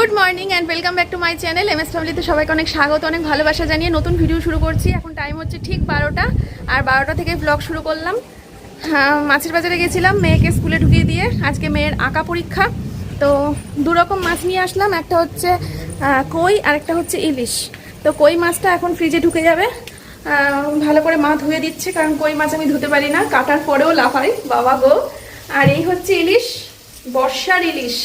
Good morning and welcome back to my channel M S ফ্যামিলিতে সবাইকে অনেক স্বাগত অনেক ভালোবাসা জানিয়ে নতুন ভিডিও শুরু করছি। এখন টাইম হচ্ছে ঠিক বারোটা আর বারোটা থেকে ব্লগ শুরু করলাম। হ্যাঁ, মাছের বাজারে গেছিলাম মেয়েকে স্কুলে ঢুকিয়ে দিয়ে আজকে মেয়ের আঁকা পরীক্ষা। তো দু রকম মাছ নিয়ে আসলাম একটা হচ্ছে কই আর একটা হচ্ছে ইলিশ। তো কই মাছটা এখন ফ্রিজে ঢুকে যাবে। ভালো করে মা ধুয়ে দিচ্ছে কারণ কই মাছ আমি ধুতে পারি না কাটার পরেও লাফাই বাবা গো। আর এই হচ্ছে ইলিশ বর্ষার ইলিশ।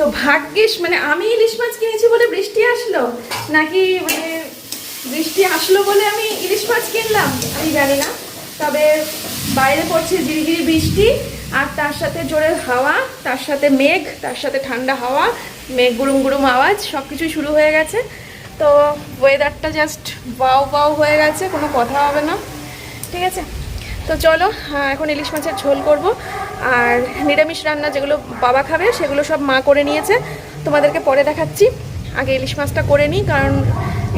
তো ভাগ্যিস মানে আমি ইলিশ মাছ কিনেছি বলে বৃষ্টি আসলো? নাকি মানে বৃষ্টি আসলো বলে আমি ইলিশ মাছ কিনলাম? আমি জানি না। তবে বাইরে পড়ছে ঝিরিঝিরি বৃষ্টি, আর তার সাথে জোরে হাওয়া, তার সাথে মেঘ, তার সাথে ঠান্ডা হাওয়া, মেঘ গুরুম গুরুম আওয়াজ সব কিছুই শুরু হয়ে গেছে। তো ওয়েদারটা জাস্ট বাউ বাউ হয়ে গেছে, কোনো কথা হবে না। ঠিক আছে? তো চলো এখন ইলিশ মাছের ঝোল করব। আর নিরামিষ রান্না যেগুলো বাবা খাবে, সেগুলো সব মা করে নিয়েছে। তোমাদেরকে পরে দেখাচ্ছি। আগে ইলিশ মাছটা করে নিই, কারণ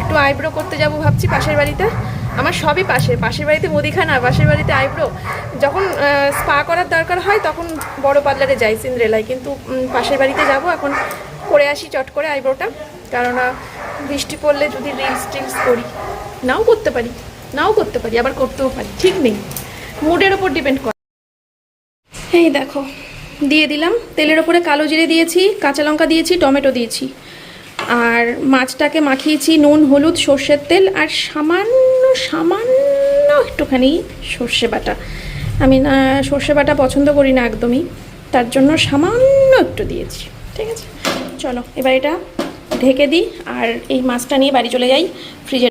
একটু আইব্রো করতে যাব ভাবছি পাশের বাড়িতে। আমার সবই পাশে, পাশের বাড়িতে মুদিখানা, পাশের বাড়িতে আইব্রো। যখন স্পা করার দরকার হয়, তখন বড় পার্লারে যাই সিন্দ্রেলায় কিন্তু পাশের বাড়িতে যাব, এখন করে আসি চট করে আইব্রোটা। কারণ বৃষ্টি পড়লে যদি রিলস টিলস করি, নাও করতে পারি, নাও করতে পারি, আবার করতেও পারি, ঠিক নেই। মুডের ওপর ডিপেন্ড করে। এই দেখো, দিয়ে দিলাম। তেলের ওপরে কালো জিরে দিয়েছি, কাঁচা লঙ্কা দিয়েছি, টমেটো দিয়েছি। আর মাছটাকে মাখিয়েছি নুন, হলুদ, সর্ষের তেল আর সামান্য সামান্য একটুখানি সর্ষে বাটা। আমি না, সর্ষে বাটা পছন্দ করি না একদমই। তার জন্য সামান্য একটু দিয়েছি, ঠিক আছে? চলো, এবার এটা ঢেকে দিই আর এই মাছটা নিয়ে বাড়ি চলে যাই ফ্রিজে।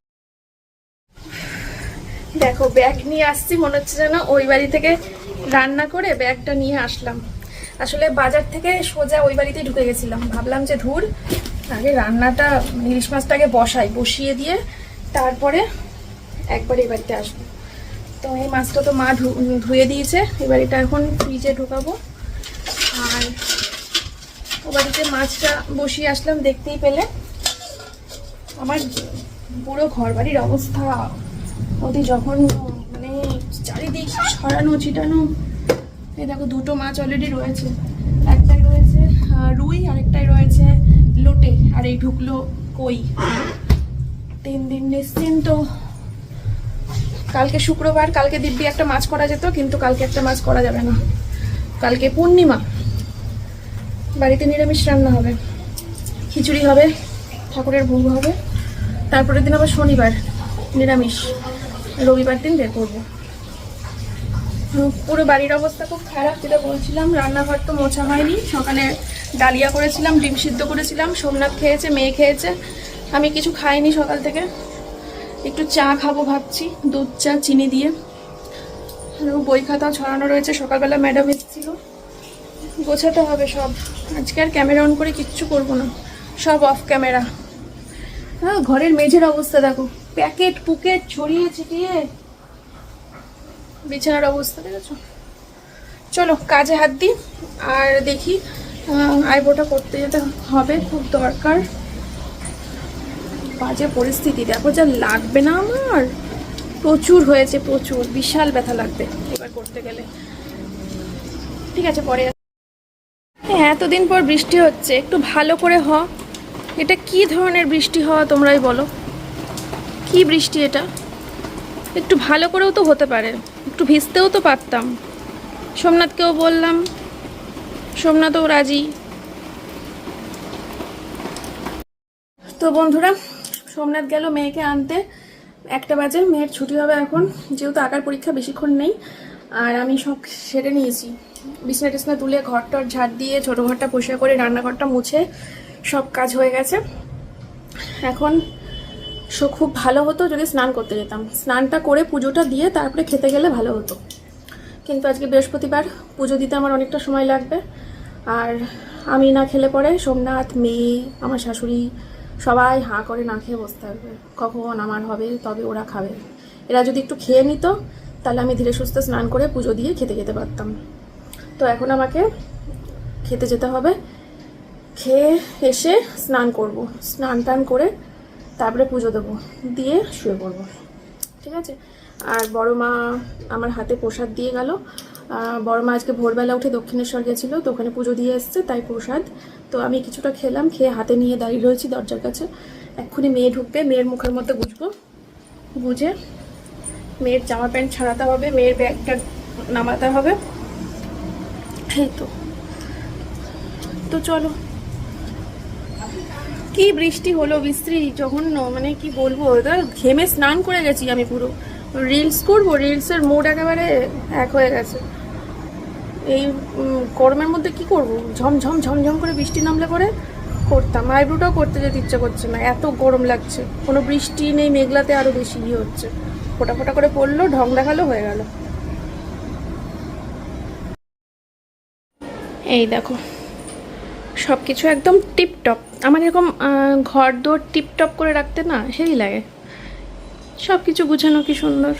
দেখো, ব্যাগ নিয়ে আসছি, মনে হচ্ছে যেন ওই বাড়ি থেকে রান্না করে ব্যাগটা নিয়ে আসলাম। আসলে বাজার থেকে সোজা ওই বাড়িতেই ঢুকে গেছিলাম। ভাবলাম যে ধুর, আগে রান্নাটা ইলিশ মাছটাকে বসাই, বসিয়ে দিয়ে তারপরে একবার এই বাড়িতে আসব। তো এই মাছটা তো মা ধুয়ে দিয়েছে। এই বাড়িটা এখন ফ্রিজে ঢুকাবো। আর ও বাড়িতে মাছটা বসিয়ে আসলাম, দেখতেই পেলে। আমার পুরো ঘর বাড়ির অবস্থা। ওদের যখন চারিদিক ছড়ানো, ছিটানো। এই দেখো, দুটো মাছ অলরেডি রয়েছে। একটাই রয়েছে রুই, আরেকটাই রয়েছে লোটে, আর এই ঢুকলো কই? তিন দিন নিশ্চিন্ত। কালকে শুক্রবার, কালকে দিব্যি একটা মাছ করা যেত, কিন্তু কালকে একটা মাছ করা যাবে না। কালকে পূর্ণিমা। বাড়িতে নিরামিষ রান্না হবে। খিচুড়ি হবে, ঠাকুরের ভোগ হবে। তারপরের দিন আবার শনিবার, নিরামিষ। রবিবার দিন বের করব। পুরো বাড়ির অবস্থা খুব খারাপ, যেটা বলছিলাম, রান্নাঘর তো মোছা হয়নি। সকালে ডালিয়া করেছিলাম, ডিম সিদ্ধ করেছিলাম, সোমনাথ খেয়েছে, মেয়ে খেয়েছে। আমি কিছু খাইনি সকাল থেকে। একটু চা খাব ভাবছি, দুধ চা, চিনি দিয়ে। বই খাতাও ছড়ানো রয়েছে, সকালবেলা ম্যাডাম এসেছিল। গোছাতে হবে সব। আজকে আর ক্যামেরা অন করে কিচ্ছু করব না। সব অফ ক্যামেরা। হ্যাঁ ঘরের মেঝের অবস্থা দেখো। প্যাকেট, পুকেট, ছড়িয়ে ছিটিয়ে। বিছানার অবস্থা, দেখেছ? চলো, কাজে হাত দিই, আর দেখি আইব্রোটা করতে যেতে হবে, খুব দরকার। বাজে পরিস্থিতি, দেখো যা লাগবে না আমার। প্রচুর হয়েছে, প্রচুর, বিশাল ব্যথা লাগবে এবার করতে গেলে। ঠিক আছে, পরে হ্যাঁ এতদিন পর বৃষ্টি হচ্ছে, একটু ভালো করে হ। এটা কি ধরনের বৃষ্টি হওয়া, তোমরাই বলো? কি বৃষ্টি এটা? একটু ভালো করেও তো হতে পারে। একটু ভিজতেও তো পারতাম। সোমনাথকেও বললাম, সোমনাথও রাজি। তো বন্ধুরা, সোমনাথ গেল মেয়েকে আনতে। একটা বাজে, মেয়ের ছুটি হবে এখন। যেহেতু আঁকার পরীক্ষা বেশিক্ষণ নেই, আর আমি সব সেরে নিয়েছি। বিছনা টিছনা তুলে ঘরটর ঝাড় দিয়ে, ছোটো ঘরটা পরিষ্কার করে, রান্নাঘরটা মুছে সব কাজ হয়ে গেছে। এখন সো খুব ভালো হতো যদি স্নান করতে যেতাম। স্নানটা করে পুজোটা দিয়ে তারপরে খেতে গেলে ভালো হতো। কিন্তু আজকে বৃহস্পতিবার, পুজো দিতে আমার অনেকটা সময় লাগবে। আর আমি না খেলে পরে সোমনাথ, মেয়ে, আমার শাশুড়ি সবাই হাঁ করে না খেয়ে বসে থাকবে। কখন আমার হবে, তবে ওরা খাবে। এরা যদি একটু খেয়ে নিত, তাহলে আমি ধীরে সুস্থে স্নান করে পুজো দিয়ে খেতে যেতে পারতাম। তো এখন আমাকে খেতে যেতে হবে। খেয়ে এসে স্নান করব। স্নান টান করে তারপরে পুজো দেবো। দিয়ে শুয়ে পড়ব। ঠিক আছে? আর বড় মা আমার হাতে প্রসাদ দিয়ে গেল। বড় মা আজকে ভোরবেলা উঠে দক্ষিণেশ্বর গেছিল, তো ওখানে পুজো দিয়ে এসছে, তাই প্রসাদ। তো আমি কিছুটা খেলাম, খেয়ে হাতে নিয়ে দাঁড়িয়ে রয়েছি দরজার কাছে। এক্ষুনি মেয়ে ঢুকবে, মেয়ের মুখের মধ্যে গুজবো। গুজে মেয়ের জামা প্যান্ট ছাড়াতে হবে, মেয়ের ব্যাগটা নামাতে হবে। এই তো। তো চলো। কি বৃষ্টি হলো বৃষ্টি জঘন্য মানে কি বলব? ঘেমে স্নান করে গেছি আমি পুরো। রিলস করব রিলসের মুড একেবারে এক হয়ে গেছে। এই গরমের মধ্যে কি করব? ঝমঝম ঝমঝম করে বৃষ্টি নামলে পরে করতাম। আইব্রোটাও করতে যেতে ইচ্ছে করছে না, এত গরম লাগছে। কোনো বৃষ্টি নেই, মেঘলাতে আরও বেশি ইয়ে হচ্ছে। ফোটা ফোটা করে পড়ল, ঢং দেখাল, হয়ে গেল। এই দেখো। সব কিছু একদম টিপটপ। আমার এরকম ঘর দোর টিপটপ করে রাখতে না সেই লাগে। সব কিছু গুছানো কি সুন্দর।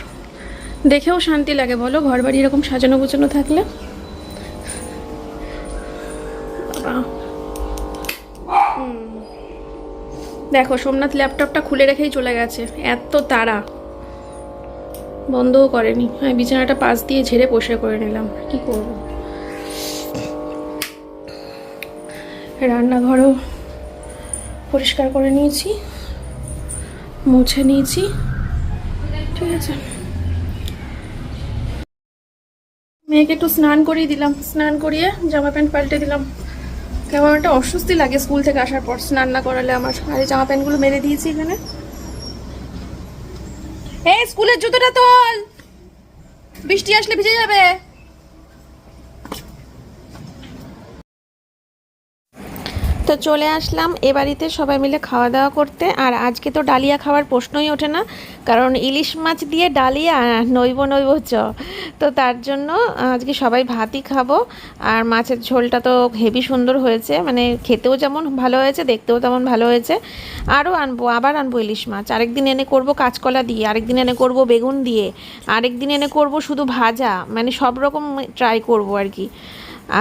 দেখেও শান্তি লাগে, বলো ঘর বাড়ি এরকম সাজানো গুছানো থাকলে? দেখো, সোমনাথ ল্যাপটপটা খুলে রেখেই চলে গেছে। এত তাড়া। বন্ধও করেনি। আমি বিছানাটা পাশ দিয়ে ঝেড়ে বসে করে নিলাম। কি করব? রান্নাঘরও পরিষ্কার করে নিয়েছি, মুছে নিয়েছি। ঠিক আছে। মেয়েকে একটু স্নান করিয়ে দিলাম, স্নান করিয়ে জামা প্যান্ট পাল্টে দিলাম। কেমন একটা অস্বস্তি লাগে স্কুল থেকে আসার পর স্নান না করালে আমার। আর এই জামা প্যান্টগুলো মেরে দিয়েছি এখানে। এই, স্কুলের জুতোটা তোল! বৃষ্টি আসলে ভিজে যাবে। তো চলে আসলাম। এ বাড়িতে সবাই মিলে খাওয়া দাওয়া করতে। আর আজকে তো ডালিয়া খাওয়ার প্রশ্নই ওঠে না, কারণ ইলিশ মাছ দিয়ে ডালিয়া নইব নইব চ। তো তার জন্য আজকে সবাই ভাতই খাব। আর মাছের ঝোলটা তো হেভি সুন্দর হয়েছে মানে খেতেও যেমন ভালো হয়েছে, দেখতেও তেমন ভালো হয়েছে। আরও আনব, আবার আনব ইলিশ মাছ। আরেকদিন এনে করব কাঁচকলা দিয়ে, আরেকদিন এনে করব বেগুন দিয়ে, আরেকদিন এনে করব শুধু ভাজা মানে সব রকম ট্রাই করব আর কি।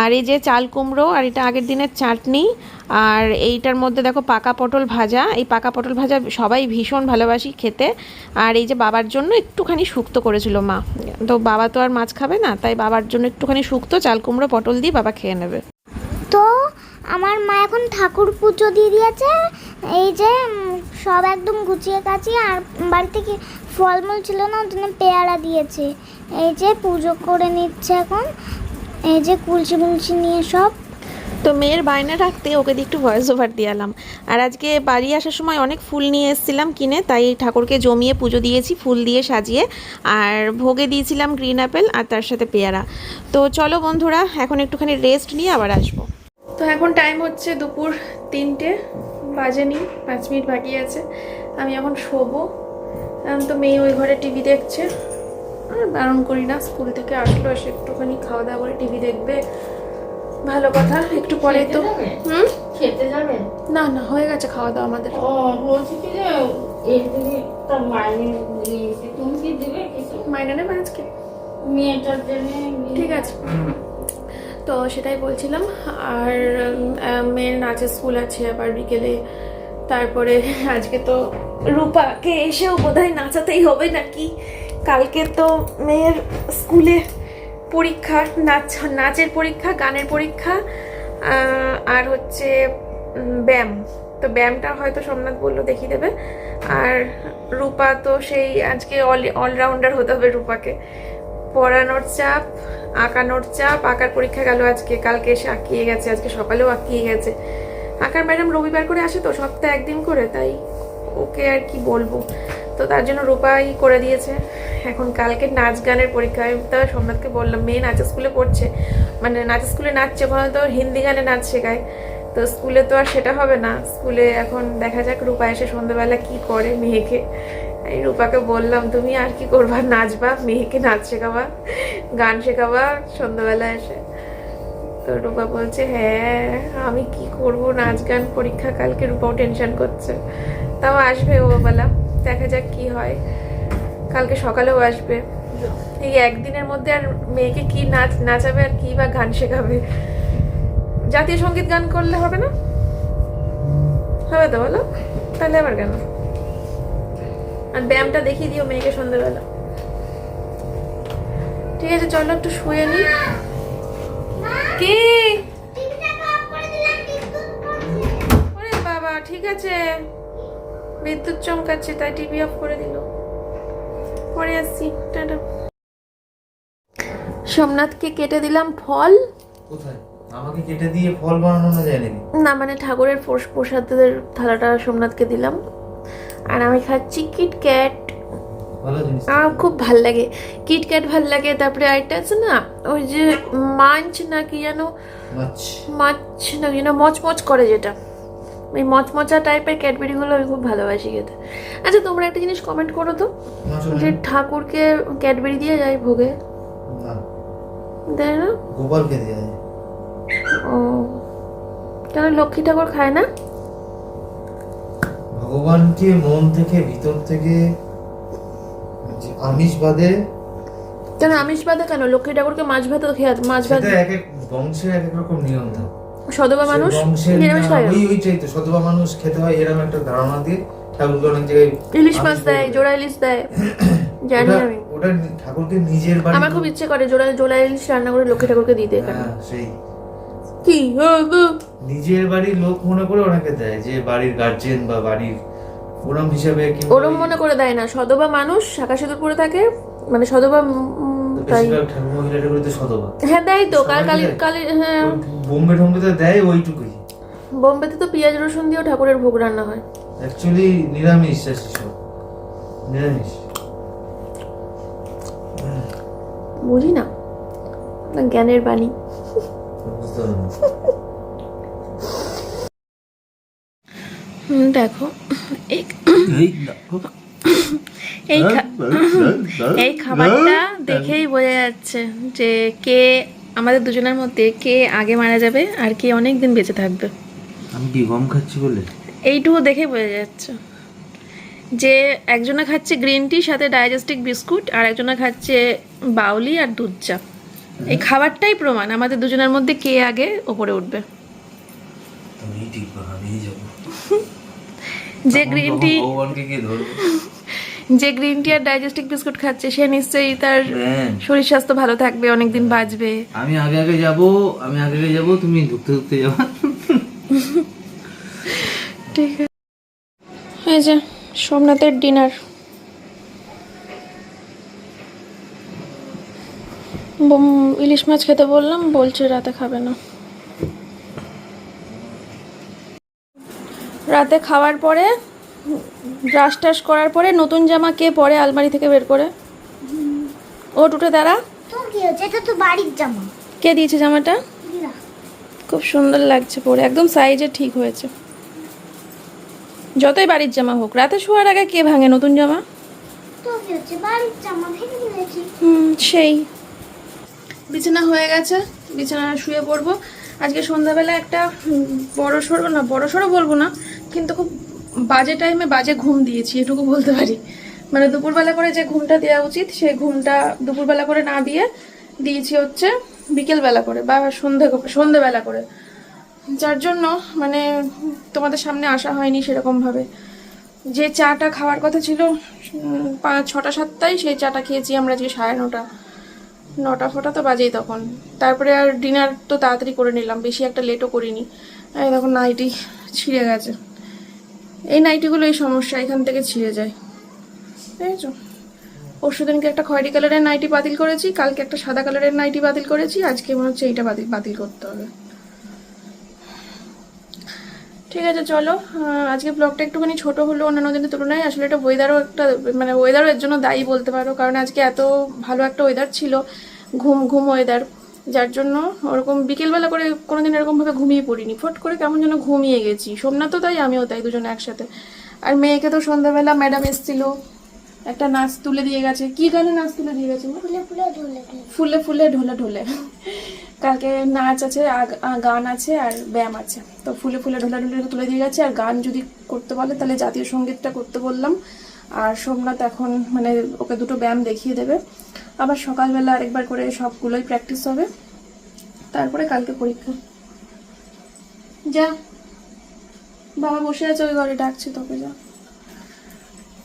আর এই যে চাল কুমড়ো, আর এটা আগের দিনের চাটনি, আর এইটার মধ্যে দেখো পাকা পটল ভাজা। এই পাকা পটল ভাজা সবাই ভীষণ ভালোবাসি খেতে। আর এই যে বাবার জন্য একটুখানি শুক্তো করেছিল মা। তো বাবা তো আর মাছ খাবে না, তাই বাবার জন্য একটুখানি শুক্তো চাল কুমড়ো, পটল দিয়ে বাবা খেয়ে নেবে। তো আমার মা এখন ঠাকুর পুজো দিয়ে দিয়েছে। এই যে সব একদম গুছিয়ে কাছি আর বাড়িতে কি ফলমূল ছিল না ওর জন্য পেয়ারা দিয়েছে। এই যে পুজো করে নিচ্ছে এখন। এই যে কুলচি মুলচি নিয়ে সব। তো মেয়ের বায়না রাখতে ওকে দিয়ে একটু ভয়েস ওভার দিয়ালাম আর আজকে বাড়ি আসার সময় অনেক ফুল নিয়ে এসেছিলাম কিনে তাই ঠাকুরকে জমিয়ে পুজো দিয়েছি ফুল দিয়ে সাজিয়ে। আর ভোগে দিয়েছিলাম গ্রিন অ্যাপেল আর তার সাথে পেয়ারা। তো চলো বন্ধুরা এখন একটুখানি রেস্ট নিয়ে আবার আসব। তো এখন টাইম হচ্ছে দুপুর তিনটে বাজেনি পাঁচ মিনিট বাকি আছে। আমি এখন শোবো। এখন তো মেয়ে ওই ঘরে টিভি দেখছে। আর বারণ করি না। স্কুল থেকে আসলো এসে একটুখানি খাওয়া দাওয়া করে টিভি দেখবে। ভালো কথা একটু পরে তো। হুম? খেতে যাবে? না না হয়ে গেছে খাওয়া দাওয়া আমাদের। ও বলছি কি যে এর তার মাইনে দিয়েছে তুমি কি দিবে কিছু মাইনে নেবে আজকে? মেয়েটার জন্য ঠিক আছে। তো সেটাই বলছিলাম। আর মেয়ের নাচের স্কুল আছে আবার বিকেলে। তারপরে আজকে তো রূপাকে এসেও বোধহয় নাচাতেই হবে নাকি? কালকে তো মেয়ের স্কুলে পরীক্ষা, নাচ, নাচের পরীক্ষা, গানের পরীক্ষা আর হচ্ছে ব্যায়াম। তো ব্যায়ামটা হয়তো সোমনাথ বলল দেখিয়ে দেবে। আর রূপা তো সেই আজকে অল, অলরাউন্ডার হতে হবে রূপাকে। পড়ানোর চাপ, আঁকানোর চাপ, আঁকার পরীক্ষা গেল আজকে। কালকে এসে আঁকিয়ে গেছে, আজকে সকালেও আঁকিয়ে গেছে। আঁকার ম্যাডাম রবিবার করে আসে তো, সপ্তাহে একদিন করে, তাই ওকে আর কি বলব। তো তার জন্য রূপাই করে দিয়েছে। এখন কালকে নাচ গানের পরীক্ষা, আমি তো সোমনাথকে বললাম, মেয়ে নাচের স্কুলে পড়ছে। মানে নাচের স্কুলে নাচছে ওখানে তো, হিন্দি গানে নাচ শেখায়। তো স্কুলে তো আর সেটা হবে না। স্কুলে এখন দেখা যাক, রূপা এসে সন্ধ্যাবেলা কি করে মেয়েকে। এই রূপাকে বললাম, তুমি আর কি করবা? নাচবা, মেয়েকে নাচ শেখাবা, গান শেখাবা সন্ধ্যাবেলা এসে? তো রূপা বলছে হ্যাঁ আমি কি করব? নাচ গান পরীক্ষা কালকে রূপাও টেনশন করছে। তাও আসবে ও বেলা। দেখা যাক কি হয়। কালকে সকালেও আসবে। এই একদিনের মধ্যে আর মেয়েকে কি নাচ, নাচাবে আর কি বা গান শেখাবে? জাতীয় সংগীত গান করলে হবে না? হবে তো বলো? তাহলে আবার কেন? আর ব্যায়ামটা দেখিয়ে দিও মেয়েকে সন্ধ্যেবেলা। ঠিক আছে, চলো একটু শুয়ে নি। কি? বিদ্যুৎ ঠিক আছে। বিদ্যুৎ চমকাচ্ছে, তাই টিভি অফ করে দিল। পরে আসছি টাটা সোমনাথকে কেটে দিলাম ফল। কোথায়? আমাকে কেটে দিয়ে ফল বানানো না যায় না মানে ঠাকুরের প্রসাদের থালাটা সোমনাথকে দিলাম। আর আমি খাচ্ছি কিটক্যাট আমার খুব ভালো লাগে। কিটক্যাট ভালো লাগে তারপরে আরেকটা আছে না ওই যে মাঞ্চ না কি যেন? মাছ। মাছ না কি যেন মচমচ করে যেটা। ওই মচমচা টাইপের ক্যাডবেরিগুলো আমি খুব ভালোবাসি খেতে। আচ্ছা তোমরা একটা জিনিস কমেন্ট করো তো। যে ঠাকুরকে ক্যাডবেরি দিয়ে যায় ভোগে? দেয় না? গোপালকে দেওয়া যায়। ও। কেন লক্ষ্মী ঠাকুর খায় না? ভগবানকে মন থেকে ভিতর থেকে আমিষ বাদে কেন আমিষ বাদে কেন? লক্ষ্মী ঠাকুরকে মাছ ভাত খেয়ে মাছ ভাত এক এক বংশের এক এক রকম নিয়ম থাকে সদবা মানুষ নিরামিষ খায় ওই ওইটাই তো সতবা মানুষ খেতে হয় এরকম একটা ধারণা দিয়ে ঠাকুরকে অনেক জায়গায় ইলিশ মাছ দেয় জোড়া ইলিশ দেয়। জানি আমি। ওটা ঠাকুরকে নিজের বাড়ি আমার খুব ইচ্ছে করে জোড়া জোড়া ইলিশ রান্না করে ঠাকুরকে দিতে হ্যাঁ, সেই। কি? হ্যাঁ। নিজের বাড়ির লোক মনে করে ওনাকে দেয় যে বাড়ির গার্জেন বা বাড়ির ওরম হিসাবে কিংবা ওরম মনে করে দেয় না। সদবা মানুষ শাখা সিঁদুর পরে থাকে মানে সদবা তাই। হ্যাঁ দেয় তো। কাল কালী কালী হ্যাঁ। বোম্বে ঠম্বেতে দেয় ওইটুকুই। বোম্বেতে তো পেঁয়াজ রসুন দিয়েও ঠাকুরের ভোগ রান্না হয়। অ্যাকচুয়ালি নিরামিষ আছে সব। নিরামিষ। বুঝি না। না, জ্ঞানের বাণী। দেখো। এই এই খা- এই খাবারটা দেখেই বোঝা যাচ্ছে যে কে আমাদের দুজনের মধ্যে কে আগে মারা যাবে আর কে অনেক দিন বেঁচে থাকবে। আমি কি গম খাচ্ছি বলে? এইটুকু দেখে বোঝা যাচ্ছে। যে একজনে খাচ্ছে গ্রিন টি সাথে ডাইজেস্টিক বিস্কুট আর একজনে খাচ্ছে বাউলি আর দুধ চা। এই খাবারটাই প্রমাণ আমাদের দুজনের মধ্যে কে আগে ওপরে উঠবে। যে গ্রিন টি ভগবানকে কে ধরবো। যে গ্রিন টি আর ডাইজেস্টিক বিস্কুট খাচ্ছে সে নিশ্চয়ই তার হ্যাঁ। শরীর স্বাস্থ্য ভালো থাকবে অনেকদিন বাঁচবে। আমি আগে আগে যাব আমি আগে আগে যাব তুমি ঢুকতে ঢুকতে যাবা। ঠিক আছে। এই যে সোমনাথের ডিনার। ইলিশ মাছ খেতে বললাম বলছে রাতে খাবে না। রাতে খাওয়ার পরে ব্রাশ টাশ করার পরে নতুন জামা কে পরে আলমারি থেকে বের করে? ও টুটে দাঁড়া তো কি দিয়েছে জামাটা? খুব সুন্দর লাগছে পরে একদম সাইজে ঠিক হয়েছে। যতই বাড়ির জামা হোক রাতে শোয়ার আগে কে ভাঙে নতুন জামা? হুম সেই। বিছানা হয়ে গেছে বিছানা শুয়ে পড়ব। আজকে সন্ধ্যাবেলা একটা বড় সড়ো না বড় সড়ো বলব না কিন্তু খুব বাজে টাইমে বাজে ঘুম দিয়েছি, এটুকু বলতে পারি। মানে দুপুরবেলা করে যে ঘুমটা দেওয়া উচিত, সেই ঘুমটা দুপুরবেলা করে না দিয়ে দিয়েছি হচ্ছে বিকেলবেলা করে বা সন্ধে, সন্ধেবেলা করে। যার জন্য মানে তোমাদের সামনে আসা হয়নি সেরকম ভাবে যে চাটা খাওয়ার কথা ছিল পাঁচ, ছটা, সাতটায় সেই চাটা খেয়েছি আমরা যে সাড়ে নটা নটা, ফটা তো বাজেই তখন। তারপরে আর ডিনার তো তাড়াতাড়ি করে নিলাম, বেশি একটা লেটও করিনি। তখন নাইটি ছিঁড়ে গেছে। এই নাইটিগুলো এই সমস্যা, এখান থেকে ছিঁড়ে যায়। বুঝেছ পরশু দিনকে একটা খয়েরি কালারের নাইটি বাতিল করেছি, কালকে একটা সাদা কালারের নাইটি বাতিল করেছি, আজকে মনে হচ্ছে এইটা বাতিল বাতিল করতে হবে। ঠিক আছে, চলো আজকে ব্লগটা একটুখানি ছোট হলো অন্যান্য দিনের তুলনায়। আসলে এটা ওয়েদারও একটা মানে ওয়েদারও এর জন্য দায়ী বলতে পারো, কারণ আজকে এত ভালো একটা ওয়েদার ছিল, ঘুম ঘুম ওয়েদার যার জন্য ওরকম বিকেলবেলা করে কোনোদিন এরকমভাবে ঘুমিয়ে পড়িনি। ফট করে কেমন যেন ঘুমিয়ে গেছি। সোমনাথও তাই আমিও তাই দুজনে একসাথে। আর মেয়েকে তো সন্ধ্যাবেলা ম্যাডাম এসেছিল। একটা নাচ তুলে দিয়ে গেছে। কি গানে নাচ তুলে দিয়ে গেছে? ফুলে ফুলে ঢলে। ঢলে কালকে নাচ আছে গান আছে আর ব্যায়াম আছে। তো ফুলে ফুলে ঢোলা ঢোলে তুলে দিয়ে গেছে। আর গান যদি করতে বলে তাহলে জাতীয় সঙ্গীতটা করতে বললাম। আর সোমনাথ এখন মানে ওকে দুটো ব্যায়াম দেখিয়ে দেবে। আবার সকালবেলা আরেকবার করে সবগুলোই প্র্যাকটিস হবে। তারপরে কালকে পরীক্ষা। যা। বাবা বসে আছে, ওই ঘরে ডাকছে তোকে, যা।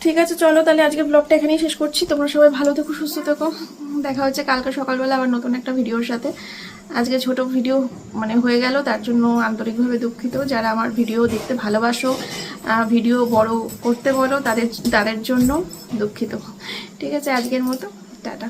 ঠিক আছে, চলো তাহলে আজকে ব্লগটা এখানেই শেষ করছি। তোমরা সবাই ভালো থেকো, সুস্থ থেকো। দেখা হচ্ছে কালকে সকালবেলা আবার নতুন একটা ভিডিওর সাথে। আজকে ছোট ভিডিও মানে হয়ে গেল, তার জন্য আন্তরিকভাবে দুঃখিত। যারা আমার ভিডিও দেখতে ভালোবাসো ভিডিও বড় করতে বলো, তাদের তাদের জন্য দুঃখিত। ঠিক আছে, আজকের মতো, টাটা।